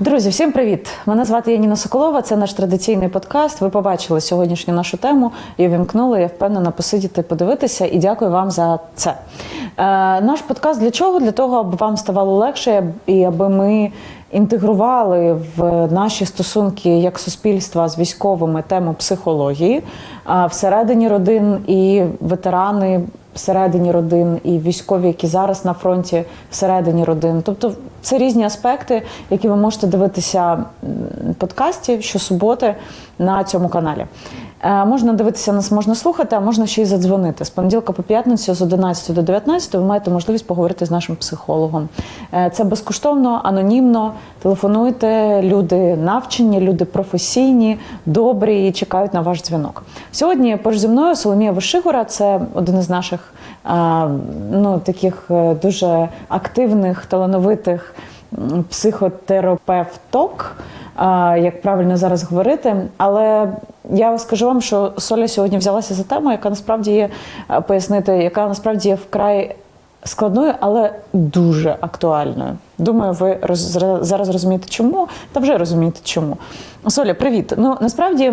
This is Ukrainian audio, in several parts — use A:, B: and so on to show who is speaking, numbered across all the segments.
A: Друзі, всім привіт! Мене звати Яніна Соколова. Це наш традиційний подкаст. Ви побачили сьогоднішню нашу тему і вімкнули. Я впевнена посидіти, подивитися. І дякую вам за це. Е, наш подкаст для чого? Для того, аби вам ставало легше і аби ми інтегрували в наші стосунки як суспільства з військовими тему психології всередині родин і ветерани всередині родин, і військові, які зараз на фронті всередині родин. Тобто це різні аспекти, які ви можете дивитися м, подкасті щосуботи на цьому каналі. Е, Можна дивитися нас, можна слухати, а можна ще й задзвонити. З понеділка по п'ятницю з 11 до 19 ви маєте можливість поговорити з нашим психологом. Е, Це безкоштовно, анонімно. Телефонуйте, люди навчені, люди професійні, добрі і чекають на ваш дзвінок. Сьогодні поруч зі мною Соломія Вишигора, це один із наших е, ну, таких дуже активних, талановитих психотерапевток, як правильно зараз говорити. Але я скажу вам, що Соля сьогодні взялася за тему, яка насправді є пояснити, яка насправді є вкрай складною, але дуже актуальною. Думаю, ви роз, зараз розумієте, чому, та вже розумієте, чому. Соля, привіт. Ну насправді.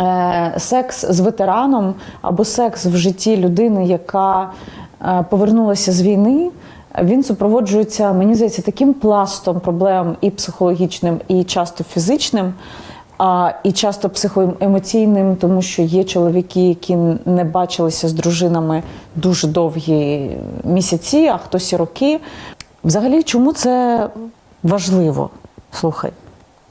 A: е, Секс з ветераном або секс в житті людини, яка е, повернулася з війни, він супроводжується, мені здається, таким пластом проблем і психологічним, і часто фізичним, а, і часто психоемоційним, тому що є чоловіки, які не бачилися з дружинами дуже довгі місяці, а хтось і роки. Взагалі, чому це важливо? Слухай,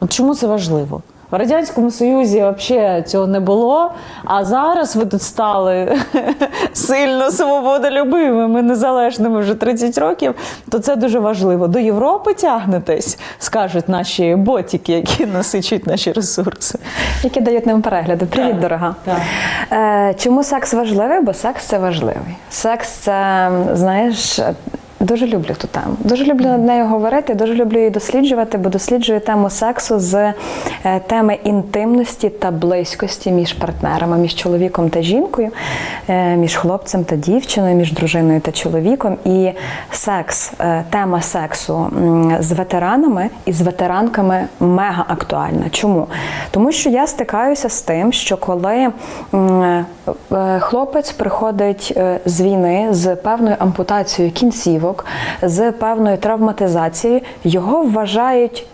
A: чому це важливо? В Радянському Союзі взагалі цього не було, а зараз ви тут стали сильно свободолюбивими, незалежними вже 30 років, то це дуже важливо. До Європи тягнетесь, скажуть наші ботики, які насичують наші ресурси.
B: які дають нам перегляди. Привіт, дорога.
A: Так.
B: Е, чому секс важливий? Бо секс це важливий. Секс це, знаєш. Дуже люблю ту тему. Дуже люблю над нею говорити, дуже люблю її досліджувати, бо досліджую тему сексу з е, теми інтимності та близькості між партнерами, між чоловіком та жінкою, е, між хлопцем та дівчиною, між дружиною та чоловіком. І секс, е, тема сексу з ветеранами і з ветеранками мега актуальна. Чому? Тому що я стикаюся з тим, що коли хлопець приходить з війни з певною ампутацією кінцівок, з певною травматизацією, його вважають,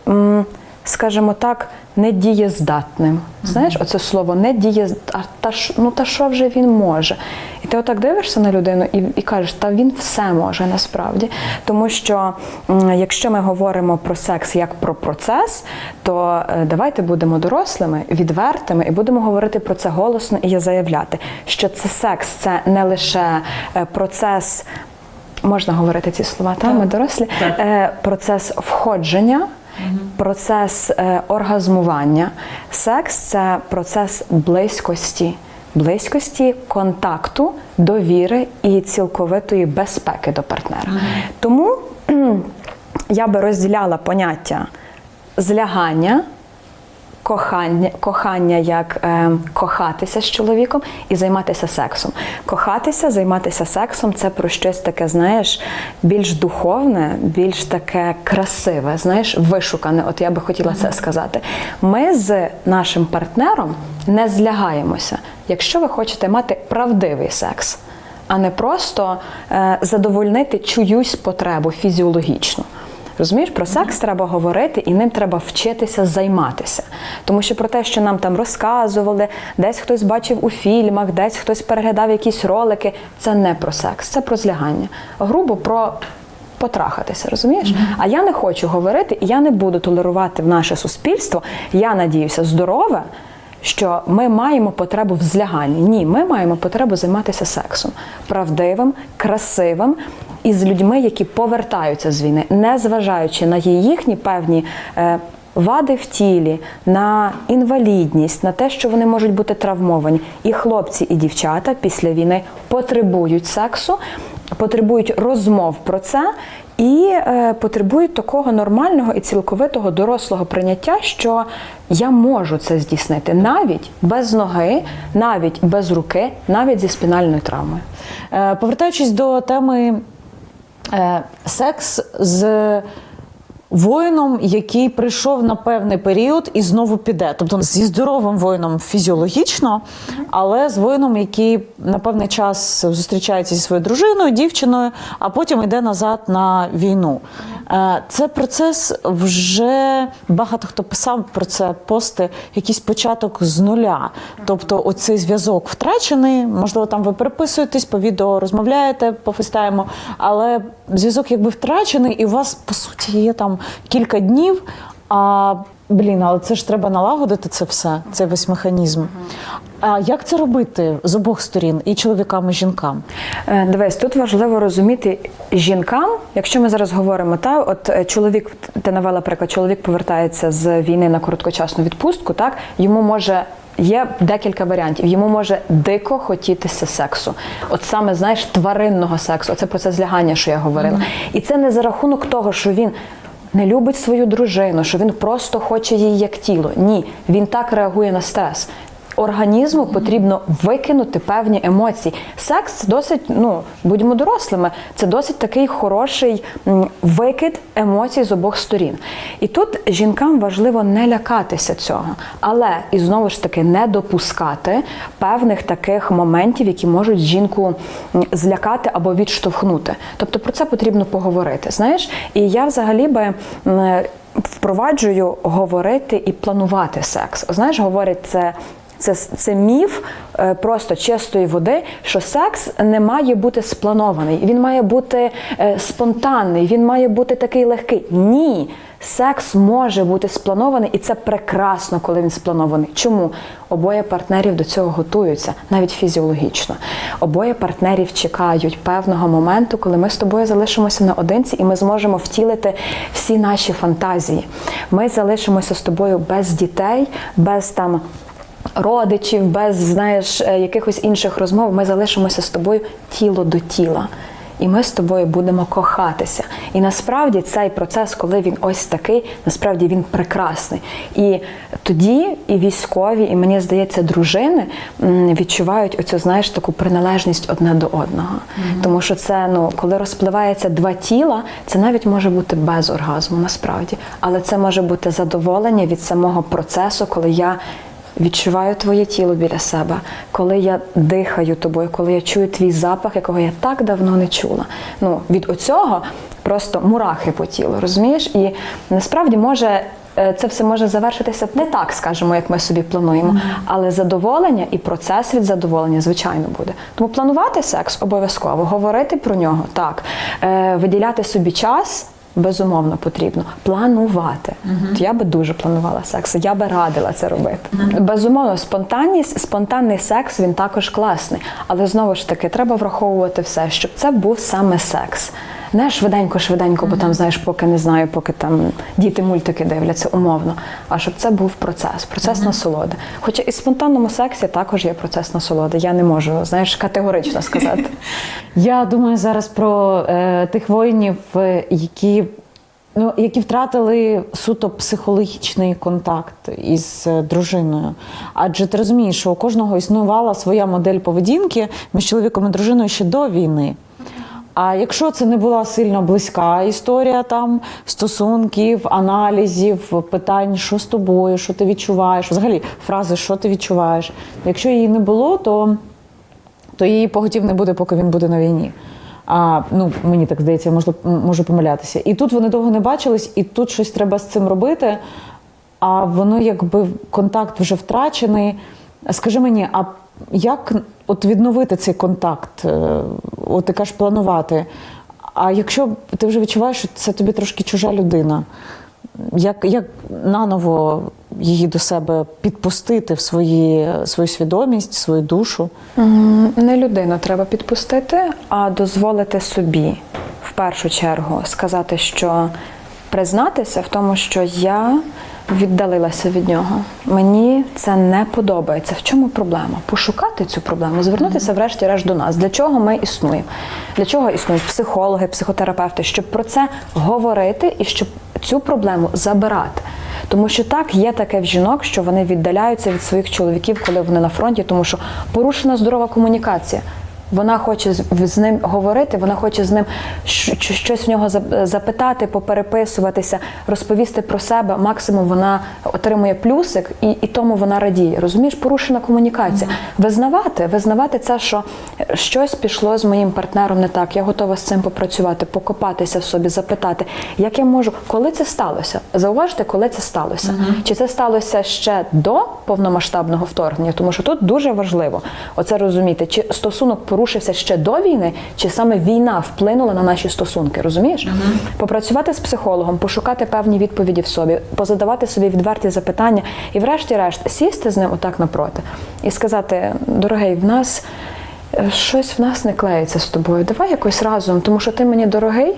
B: скажімо так, недієздатним. Знаєш, оце слово недієздатним. Та ну та що вже він може? І ти отак дивишся на людину і, і кажеш, та він все може насправді. Тому що якщо ми говоримо про секс як про процес, то е, давайте будемо дорослими, відвертими і будемо говорити про це голосно і заявляти, що це секс, це не лише е, процес. Можна говорити ці слова, та ми дорослі. Е, процес входження, процес е, оргазмування. Секс це процес близькості, близькості, контакту, довіри і цілковитої безпеки до партнера. Тому я би розділяла поняття злягання кохання, кохання як е, кохатися з чоловіком і займатися сексом. Кохатися, займатися сексом це про щось таке, знаєш, більш духовне, більш таке красиве, знаєш, вишукане. От я би хотіла це сказати. Ми з нашим партнером не злягаємося, якщо ви хочете мати правдивий секс, а не просто е, задовольнити чиюсь потребу фізіологічну. Розумієш, про секс треба говорити і ним треба вчитися займатися. Тому що про те, що нам там розказували, десь хтось бачив у фільмах, десь хтось переглядав якісь ролики, це не про секс, це про злягання. Грубо про потрахатися, розумієш? А я не хочу говорити, і я не буду толерувати в наше суспільство. Я надіюся, здорове. Що ми маємо потребу в зляганні. Ні, ми маємо потребу займатися сексом правдивим, красивим і з людьми, які повертаються з війни, не зважаючи на їхні певні. Е, Вади в тілі, на інвалідність, на те, що вони можуть бути травмовані. І хлопці, і дівчата після війни потребують сексу, потребують розмов про це і е, потребують такого нормального і цілковитого дорослого прийняття, що я можу це здійснити навіть без ноги, навіть без руки, навіть зі спінальною травмою.
A: Е, Повертаючись до теми е, секс з воїном, який прийшов на певний період і знову піде. Тобто зі здоровим воїном фізіологічно, але з воїном, який на певний час зустрічається зі своєю дружиною, дівчиною, а потім йде назад на війну. Е, Це процес вже багато хто писав про це пости, якийсь початок з нуля. Тобто, оцей зв'язок втрачений. Можливо, там ви переписуєтесь, по відео розмовляєте по але зв'язок якби втрачений, і у вас по суті є там кілька днів. А блін, але це ж треба налагодити це все, цей весь механізм. А як це робити з обох сторін, і чоловікам, і жінкам?
B: Е, Дивись, тут важливо розуміти жінкам, якщо ми зараз говоримо, та от е, чоловік, ти навела приклад, чоловік повертається з війни на короткочасну відпустку, так йому може. Є декілька варіантів. Йому може дико хотітися сексу, от саме знаєш тваринного сексу. Це процес злягання, що я говорила. І це не за рахунок того, що він не любить свою дружину, що він просто хоче її як тіло. Ні, він так реагує на стрес. Організму потрібно викинути певні емоції. Секс досить, ну будьмо дорослими, це досить такий хороший викид емоцій з обох сторін. І тут жінкам важливо не лякатися цього, але і знову ж таки не допускати певних таких моментів, які можуть жінку злякати або відштовхнути. Тобто про це потрібно поговорити. Знаєш, і я взагалі би. Впроваджую говорити і планувати секс. Знаєш, говорять це це, це міф е, просто чистої води, що секс не має бути спланований, він має бути е, спонтанний, він має бути такий легкий. Ні. Секс може бути спланований, і це прекрасно, коли він спланований. Чому? Обоє партнерів до цього готуються, навіть фізіологічно. Обоє партнерів чекають певного моменту, коли ми з тобою залишимося наодинці, і ми зможемо втілити всі наші фантазії. Ми залишимося з тобою без дітей, без там родичів, без знаєш, е, якихось інших розмов, ми залишимося з тобою тіло до тіла. І ми з тобою будемо кохатися. І насправді цей процес, коли він ось такий, насправді він прекрасний. І тоді і військові, і мені здається, дружини відчувають оцю, знаєш, таку приналежність одне до одного. Тому що це, ну, коли розпливається два тіла, це навіть може бути без оргазму, насправді. Але це може бути задоволення від самого процесу, коли я відчуваю твоє тіло біля себе, коли я дихаю тобою, коли я чую твій запах, якого я так давно не чула. Ну, від оцього просто мурахи по тілу, розумієш? І насправді може. е, Це все може завершитися не так, скажімо, як ми собі плануємо, але задоволення і процес від задоволення, звичайно, буде. Тому планувати секс обов'язково, говорити про нього так, Е, виділяти собі час. Безумовно потрібно планувати. От Я би дуже планувала секс, я би радила це робити. Безумовно, спонтанність, спонтанний секс він також класний, але знову ж таки треба враховувати все, щоб це був саме секс. Не швиденько, швиденько, бо там знаєш, поки не знаю, поки там діти мультики дивляться умовно. А щоб це був процес, процес насолоди. Хоча і в спонтанному сексі також є процес насолоди. Я не можу, знаєш, категорично сказати.
A: Я думаю зараз про е, тих воїнів, е, які. Ну, які втратили суто психологічний контакт із е, дружиною. Адже ти розумієш, що у кожного існувала своя модель поведінки між чоловіком і дружиною ще до війни. А якщо це не була сильно близька історія там стосунків, аналізів, питань, що з тобою, що ти відчуваєш, взагалі фрази, що ти відчуваєш. Якщо її не було, то то її поготів не буде, поки він буде на війні. А, ну, мені так здається, можу, можу помилятися. І тут вони довго не бачились, і тут щось треба з цим робити. А воно якби контакт вже втрачений. Скажи мені, а як от відновити цей контакт? Е, От ти кажеш планувати. А якщо ти вже відчуваєш, що це тобі трошки чужа людина, як, як наново її до себе підпустити в свої, свою свідомість, свою душу?
B: Не людину треба підпустити, а дозволити собі в першу чергу сказати, що признатися в тому, що я віддалилася від нього. Мені це не подобається. В чому проблема? Пошукати цю проблему, звернутися врешті-решт до нас. Для чого ми існуємо? Для чого існують психологи, психотерапевти? Щоб про це говорити і щоб цю проблему забирати. Тому що так є таке в жінок, що вони віддаляються від своїх чоловіків, коли вони на фронті, тому що порушена здорова комунікація. Вона хоче з, ним говорити, вона хоче з ним щось в нього запитати, попереписуватися, розповісти про себе. Максимум вона отримує плюсик, і, і тому вона радіє. Розумієш, порушена комунікація. Визнавати, визнавати це, що щось пішло з моїм партнером не так. Я готова з цим попрацювати, покопатися в собі, запитати, як я можу, коли це сталося? Зауважте, коли це сталося. Чи це сталося ще до повномасштабного вторгнення? Тому що тут дуже важливо оце розуміти, чи стосунок порушився ще до війни, чи саме війна вплинула на наші стосунки. Розумієш? Попрацювати з психологом, пошукати певні відповіді в собі, позадавати собі відверті запитання, і, врешті-решт, сісти з ним отак напроти і сказати: дорогий, в нас е, щось в нас не клеїться з тобою. Давай якось разом, тому що ти мені дорогий.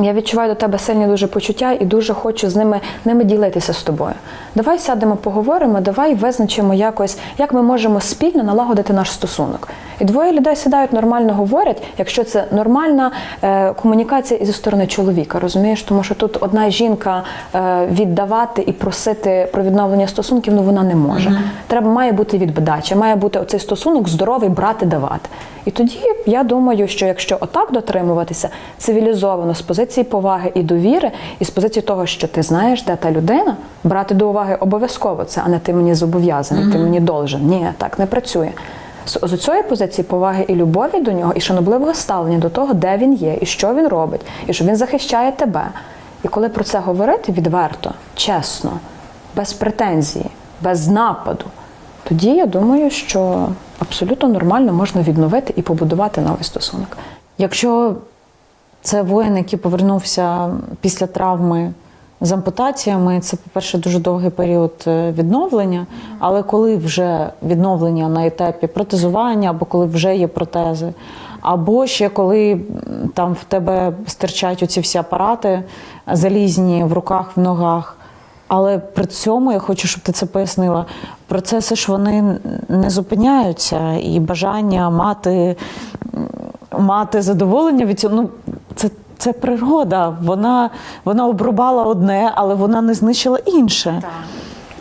B: Я відчуваю до тебе сильні дуже почуття і дуже хочу з ними, ними ділитися з тобою. Давай сядемо, поговоримо, давай визначимо якось, як ми можемо спільно налагодити наш стосунок. І двоє людей сідають, нормально говорять, якщо це нормальна е, комунікація і зі сторони чоловіка, розумієш? Тому що тут одна жінка е, віддавати і просити про відновлення стосунків, ну вона не може. Треба має бути віддача, має бути оцей стосунок здоровий брати, давати. І тоді я думаю, що якщо отак дотримуватися цивілізовано з позиції поваги і довіри, і з позиції того, що ти знаєш, де та людина, брати до уваги обов'язково це, а не ти мені зобов'язаний, ти мені должен. Ні, так не працює. З з цієї позиції поваги і любові до нього, і шанобливого ставлення до того, де він є, і що він робить, і що він захищає тебе. І коли про це говорити відверто, чесно, без претензії, без нападу, тоді я думаю, що абсолютно нормально можна відновити і побудувати новий стосунок.
A: Якщо це воїн, який повернувся після травми з ампутаціями, це, по-перше, дуже довгий період е, відновлення. Але коли вже відновлення на етапі протезування, або коли вже є протези, або ще коли там в тебе стирчать оці всі апарати залізні в руках, в ногах. Але при цьому я хочу, щоб ти це пояснила. Процеси ж вони не зупиняються, і бажання мати, мати задоволення від цього. Ну, це, це природа. Вона, вона обрубала одне, але вона не знищила інше.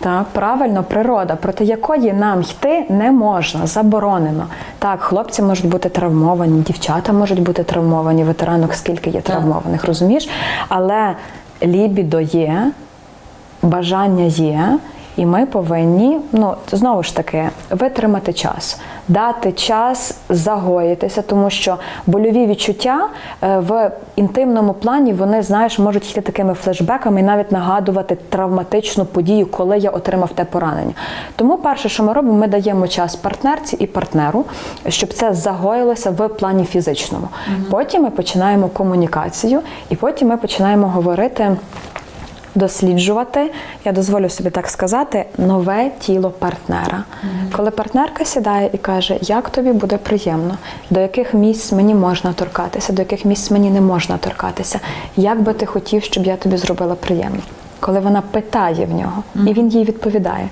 B: Так, правильно, природа, проти якої нам йти не можна, заборонено. Так, хлопці можуть бути травмовані, дівчата можуть бути травмовані, ветеранок скільки є травмованих, розумієш? Але лібідо є, бажання є, і ми повинні, ну знову ж таки, витримати час, дати час загоїтися, тому що больові відчуття е, в інтимному плані вони, знаєш, можуть йти такими флешбеками і навіть нагадувати травматичну подію, коли я отримав те поранення. Тому перше, що ми робимо, ми даємо час партнерці і партнеру, щоб це загоїлося в плані фізичному. Потім ми починаємо комунікацію, і потім ми починаємо говорити досліджувати, я дозволю собі так сказати, нове тіло партнера. Коли партнерка сідає і каже, як тобі буде приємно, до яких місць мені можна торкатися, до яких місць мені не можна торкатися, як би ти хотів, щоб я тобі зробила приємно. Коли вона питає в нього, і він їй відповідає.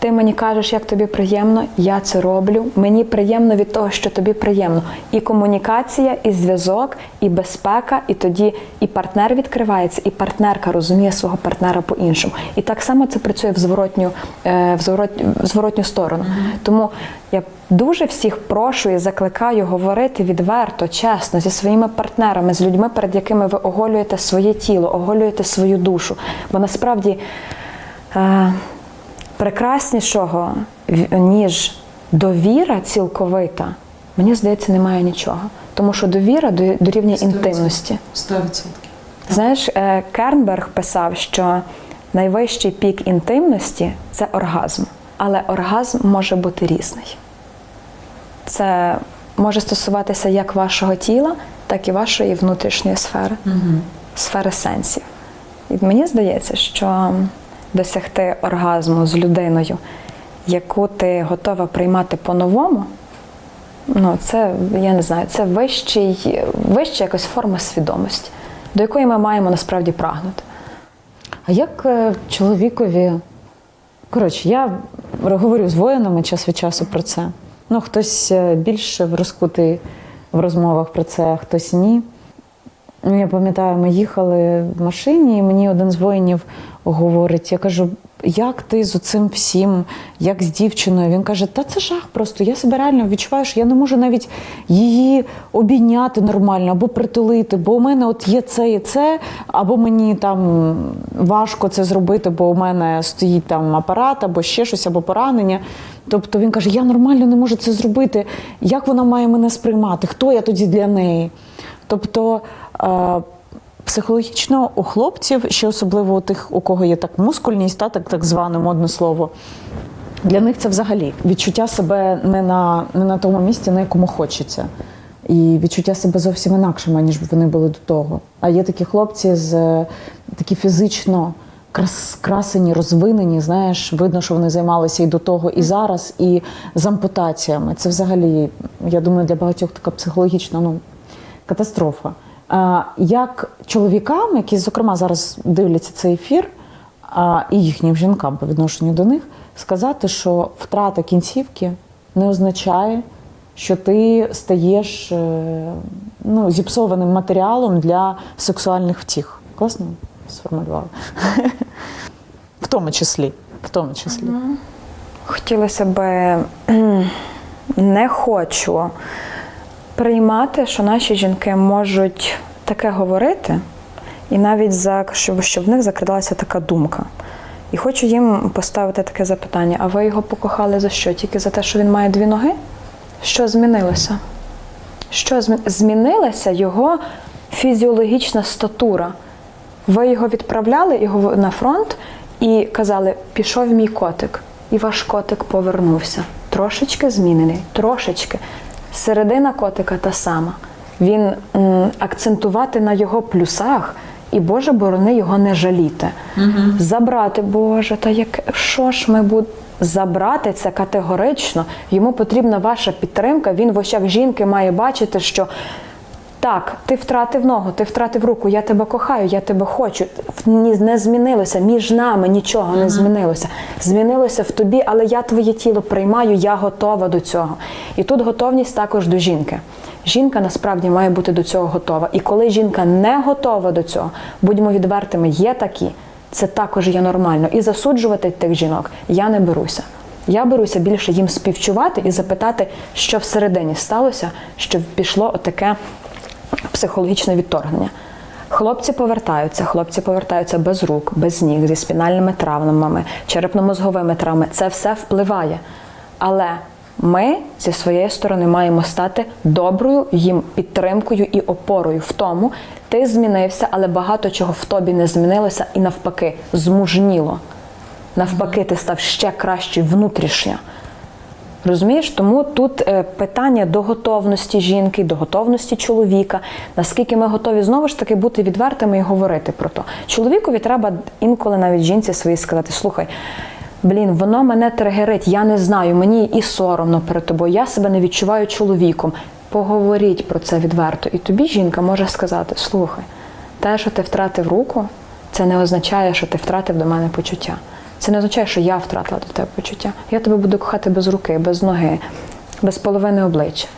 B: Ти мені кажеш, як тобі приємно, я це роблю. Мені приємно від того, що тобі приємно. І комунікація, і зв'язок, і безпека, і тоді і партнер відкривається, і партнерка розуміє свого партнера по-іншому. І так само це працює в зворотню, е, в зворот, в зворотню сторону. Тому я дуже всіх прошу і закликаю говорити відверто, чесно зі своїми партнерами, з людьми, перед якими ви оголюєте своє тіло, оголюєте свою душу. Бо насправді. Прекраснішого, ніж довіра цілковита, мені здається, немає нічого. Тому що довіра до- дорівнює інтимності.
A: 100%.
B: Знаєш, е, Кернберг писав, що найвищий пік інтимності це оргазм, але оргазм може бути різний. Це може стосуватися як вашого тіла, так і вашої внутрішньої сфери, сфери сенсів. І мені здається, що досягти оргазму з людиною, яку ти готова приймати по-новому, ну це я не знаю, це вищий, вища якась форма свідомості, до якої ми маємо насправді прагнути.
A: А як е, чоловікові. Коротше, я говорю з воїнами час від часу про це. Ну, хтось е, більше розкутий в розмовах про це, а хтось ні. Ну, Я пам'ятаю, ми їхали в машині, і мені один з воїнів говорить: я кажу, як ти з цим всім, як з дівчиною? Він каже: Та це жах просто. Я себе реально відчуваю, що я не можу навіть її обійняти нормально або притулити, бо у мене от є це і це, або мені там важко це зробити, бо у мене стоїть там апарат, або ще щось, або поранення. Тобто він каже: Я нормально не можу це зробити. Як вона має мене сприймати? Хто я тоді для неї? Тобто психологічно у хлопців, ще особливо у тих, у кого є так мускульність, та, так, так зване модне слово, для них це взагалі відчуття себе не на, не на тому місці, на якому хочеться. І відчуття себе зовсім інакшими, ніж вони були до того. А є такі хлопці з такі фізично крас, красені, розвинені. Знаєш, видно, що вони займалися і до того, і зараз, і з ампутаціями. Це взагалі, я думаю, для багатьох така психологічна ну, катастрофа. Як чоловікам, які, зокрема, зараз дивляться цей ефір, і їхнім жінкам по відношенню до них, сказати, що втрата кінцівки не означає, що ти стаєш е, ну, зіпсованим матеріалом для сексуальних втіх. Класно сформулювала? В тому числі. В тому числі.
B: Хотілося би не хочу приймати, що наші жінки можуть таке говорити, і навіть за щоб, щоб в них закрадалася така думка. І хочу їм поставити таке запитання: а ви його покохали за що? Тільки за те, що він має дві ноги? Що змінилося? Що змі- змінилася його фізіологічна статура? Ви його відправляли його на фронт і казали, пішов мій котик, і ваш котик повернувся. Трошечки змінений, трошечки. Середина котика та сама. Він м, акцентувати на його плюсах, і Боже борони його не жаліти. Забрати, Боже, та як що ж ми будемо. Забрати це категорично, йому потрібна ваша підтримка. Він в очах жінки має бачити, що так, ти втратив ногу, ти втратив руку, я тебе кохаю, я тебе хочу. Ні, Не змінилося, між нами нічого не змінилося. Змінилося в тобі, але я твоє тіло приймаю, я готова до цього. І тут готовність також до жінки. Жінка насправді має бути до цього готова. І коли жінка не готова до цього, будьмо відвертими, є такі, це також є нормально. І засуджувати тих жінок я не беруся. Я беруся більше їм співчувати і запитати, що всередині сталося, що пішло отаке психологічне відторгнення. Хлопці повертаються, хлопці повертаються без рук, без ніг, зі спінальними травмами, черепно-мозговими травмами. Це все впливає. Але ми зі своєї сторони маємо стати доброю їм підтримкою і опорою в тому, ти змінився, але багато чого в тобі не змінилося, і навпаки, змужніло. Навпаки, ти став ще кращий внутрішньо. Розумієш, тому тут е, питання до готовності жінки, до готовності чоловіка, наскільки ми готові знову ж таки бути відвертими і говорити про то. Чоловікові треба інколи навіть жінці своїй сказати: слухай, блін, воно мене тригерить, я не знаю, мені і соромно перед тобою, я себе не відчуваю чоловіком. Поговоріть про це відверто. І тобі жінка може сказати: слухай, те, що ти втратив руку, це не означає, що ти втратив до мене почуття. Це не означає, що я втратила до тебе почуття. Я тебе буду кохати без руки, без ноги, без половини обличчя.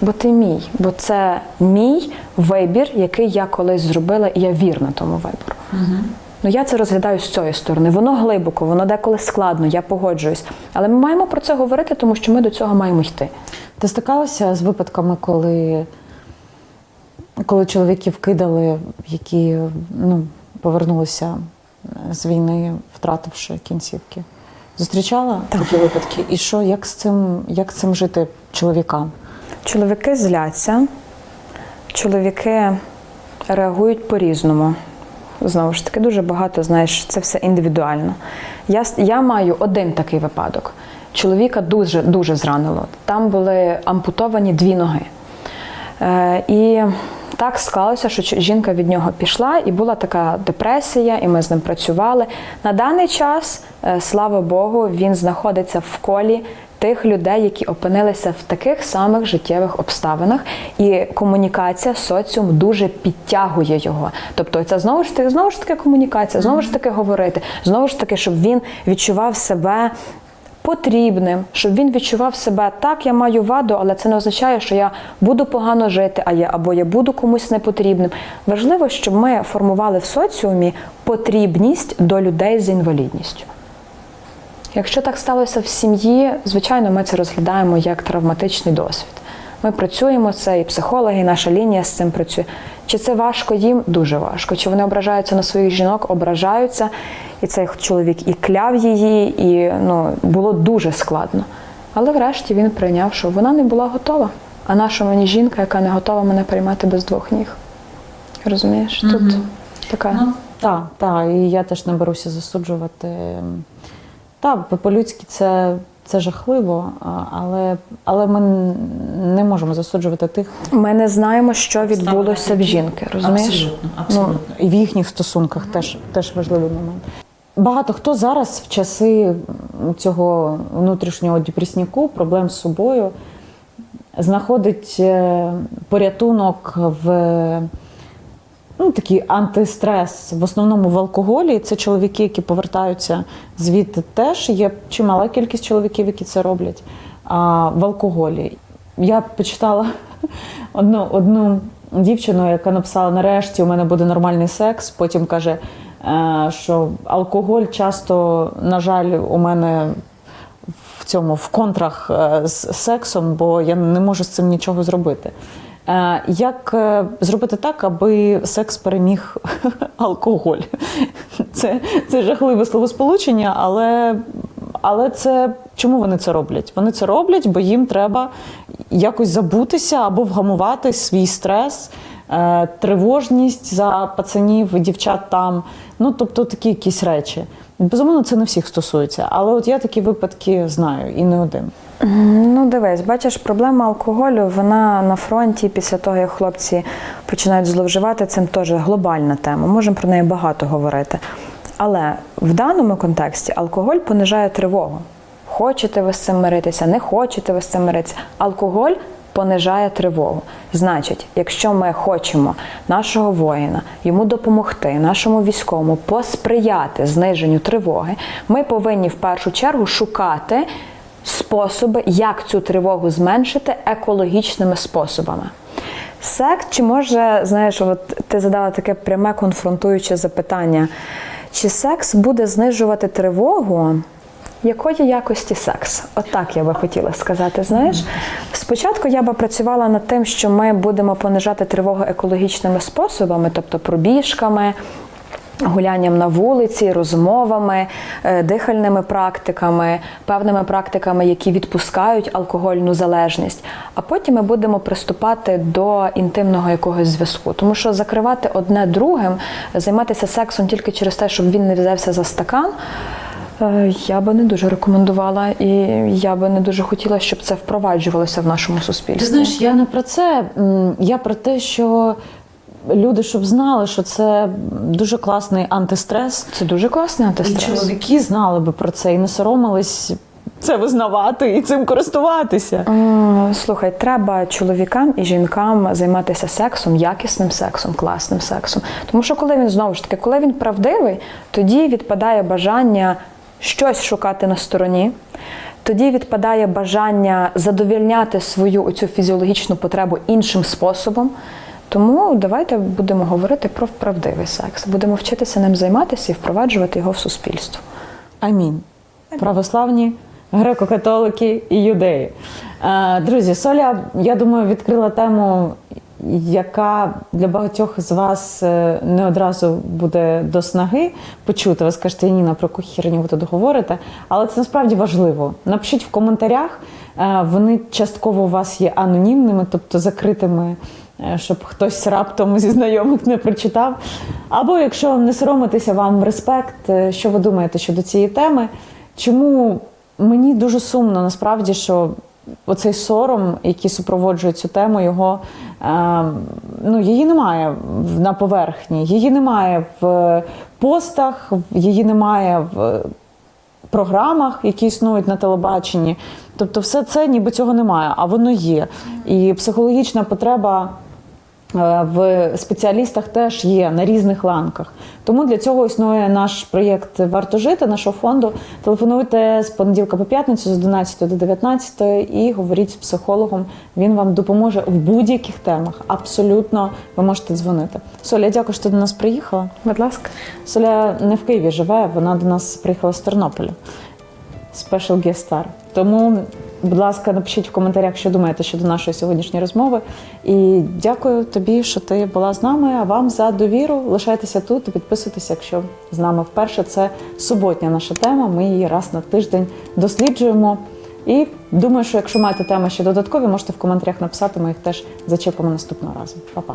B: Бо ти мій, бо це мій вибір, який я колись зробила, і я вірна тому вибору. Ну я це розглядаю з цієї сторони. Воно глибоко, воно деколи складно, я погоджуюсь. Але ми маємо про це говорити, тому що ми до цього маємо йти.
A: Ти стикалася з випадками, коли, коли чоловіків кидали, які ну, повернулися з війни, втративши кінцівки? Зустрічала такі випадки? І що, як з цим, як з цим жити чоловікам?
B: Чоловіки зляться, чоловіки реагують по-різному. Знову ж таки, дуже багато, знаєш, це все індивідуально. Я, я маю один такий випадок. Чоловіка дуже, дуже зранило. Там були ампутовані дві ноги. Е, і так склалося, що жінка від нього пішла, і була така депресія, і ми з ним працювали. На даний час, е, слава Богу, він знаходиться в колі тих людей, які опинилися в таких самих життєвих обставинах, і комунікація соціум дуже підтягує його. Тобто, це знову ж таки, знову ж таки комунікація, знову ж таки говорити, знову ж таки, щоб він відчував себе потрібним, щоб він відчував себе так, я маю ваду, але це не означає, що я буду погано жити, а я або я буду комусь непотрібним. Важливо, щоб ми формували в соціумі потрібність до людей з інвалідністю. Якщо так сталося в сім'ї, звичайно, ми це розглядаємо як травматичний досвід. Ми працюємо це, і психологи, і наша лінія з цим працює. Чи це важко їм? Дуже важко. Чи вони ображаються на своїх жінок? Ображаються. І цей чоловік і кляв її, і ну, було дуже складно. Але врешті він прийняв, що вона не була готова. А наша мені жінка, яка не готова мене приймати без двох ніг. Розумієш? Тут така.
A: Ну, так, так, і я теж не беруся засуджувати. Так, по-людськи це, це жахливо, але, але ми не можемо засуджувати тих.
B: Ми не знаємо, що відбулося в жінки. Розумієш?
A: Абсолютно, абсолютно. І в їхніх стосунках теж, теж важливий момент. Багато хто зараз в часи цього внутрішнього депресняку, проблем з собою, знаходить е, порятунок в ну, такий антистрес, в основному в алкоголі. Це чоловіки, які повертаються звідти теж. Є чимала кількість чоловіків, які це роблять. А в алкоголі. Я почитала одну, одну дівчину, яка написала: нарешті у мене буде нормальний секс. Потім каже, е, що алкоголь часто, на жаль, у мене в цьому в контрах е, з сексом, бо я не можу з цим нічого зробити. Е, Як е, зробити так, аби секс переміг алкоголь? Це, це жахливе словосполучення, але, але це чому вони це роблять? Вони це роблять, бо їм треба якось забутися або вгамувати свій стрес, е, тривожність за пацанів дівчат там. Ну, тобто такі якісь речі. Безумовно, це не всіх стосується, але от я такі випадки знаю і не один.
B: Ну, дивись, бачиш, проблема алкоголю, вона на фронті після того, як хлопці починають зловживати, цим теж глобальна тема. Можемо про неї багато говорити. Але в даному контексті алкоголь понижає тривогу. Хочете ви з цим миритися, не хочете ви з цим миритися. Алкоголь понижає тривогу. Значить, якщо ми хочемо нашого воїна йому допомогти, нашому військовому посприяти зниженню тривоги, ми повинні в першу чергу шукати способи, як цю тривогу зменшити екологічними способами. Секс, чи може, знаєш, от ти задала таке пряме конфронтуюче запитання, чи секс буде знижувати тривогу? Якої якості секс? От так я би хотіла сказати. Знаєш, спочатку я би працювала над тим, що ми будемо понижати тривогу екологічними способами, тобто пробіжками, гулянням на вулиці, розмовами, е, дихальними практиками, певними практиками, які відпускають алкогольну залежність. А потім ми будемо приступати до інтимного якогось зв'язку. Тому що закривати одне другим, займатися сексом тільки через те, щоб він не взявся за стакан. е, Я би не дуже рекомендувала, і я би не дуже хотіла, щоб це впроваджувалося в нашому суспільстві.
A: Ти знаєш, я не про це. Я про те, що люди, щоб знали, що це дуже класний антистрес.
B: це дуже класний
A: І чоловіки знали би про це і не соромились це визнавати і цим користуватися.
B: Слухай, треба чоловікам і жінкам займатися сексом, якісним сексом, класним сексом. Тому що коли він знову ж таки, коли він правдивий, тоді відпадає бажання щось шукати на стороні. Тоді відпадає бажання задовільняти свою оцю фізіологічну потребу іншим способом. Тому давайте будемо говорити про правдивий секс. Будемо вчитися ним займатися і впроваджувати його в суспільство.
A: Амінь. Православні, греко-католики і юдеї. Е, Друзі, Соля, я думаю, відкрила тему, яка для багатьох з вас е, не одразу буде до снаги почути. Ви скажете, Ніна, про яку херню ви тут говорите, але це насправді важливо. Напишіть в коментарях, Е, вони частково у вас є анонімними, тобто закритими. Е, Щоб хтось раптом зі знайомих не прочитав. Або якщо не соромитися, вам респект, е, що ви думаєте щодо цієї теми? Чому мені дуже сумно насправді, що оцей сором, який супроводжує цю тему, його е, ну, її немає на поверхні, її немає в постах, її немає в програмах, які існують на телебаченні. Тобто, все це ніби цього немає, а воно є. І психологічна потреба в спеціалістах теж є на різних ланках. Тому для цього існує наш проєкт Варто жити нашого фонду. Телефонуйте з понеділка по п'ятницю з 11 до 19 і говоріть з психологом. Він вам допоможе в будь-яких темах. Абсолютно ви можете дзвонити. Соля, дякую, що ти до нас приїхала.
B: Будь ласка.
A: Соля не в Києві живе, вона до нас приїхала з Тернополя. Special guest star. Тому, будь ласка, напишіть в коментарях, що думаєте щодо нашої сьогоднішньої розмови. І дякую тобі, що ти була з нами. А вам за довіру. Лишайтеся тут і підписуйтеся, якщо з нами вперше. Це суботня наша тема. Ми її раз на тиждень досліджуємо. І думаю, що якщо маєте теми ще додаткові, можете в коментарях написати. Ми їх теж зачепимо наступного разу. Па-па.